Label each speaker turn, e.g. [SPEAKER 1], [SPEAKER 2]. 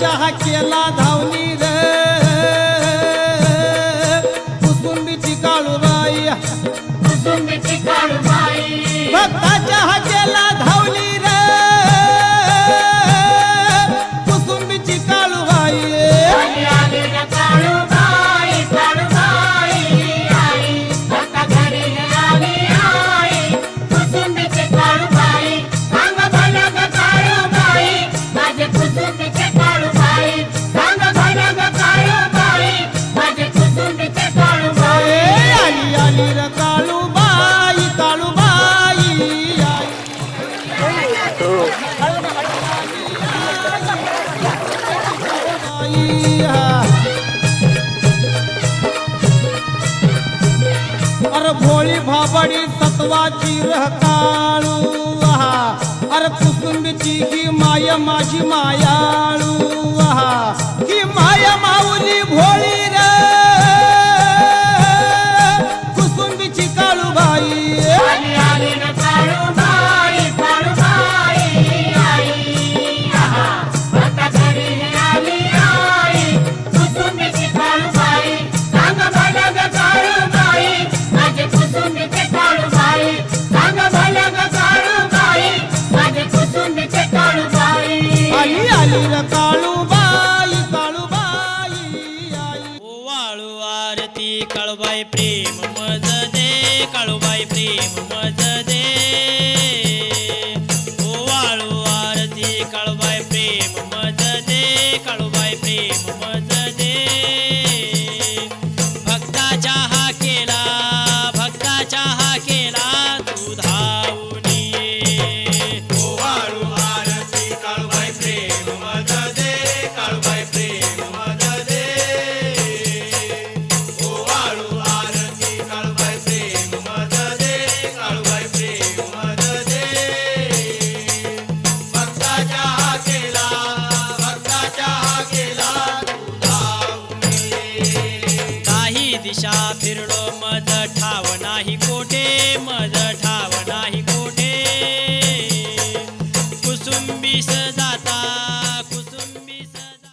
[SPEAKER 1] चहा केला धावली रे अरे भोळी भाबडी तत्वाची रहकाळू अर कुसुंबीची ही माया माझी मायाळू की माया माऊली भोळी रे. काळू काळूबाई
[SPEAKER 2] काळूबाई
[SPEAKER 3] प्रेम मज दे काळूबाई प्रेम मज दे दिशा फिरलो मज ठाव नाही कोठे.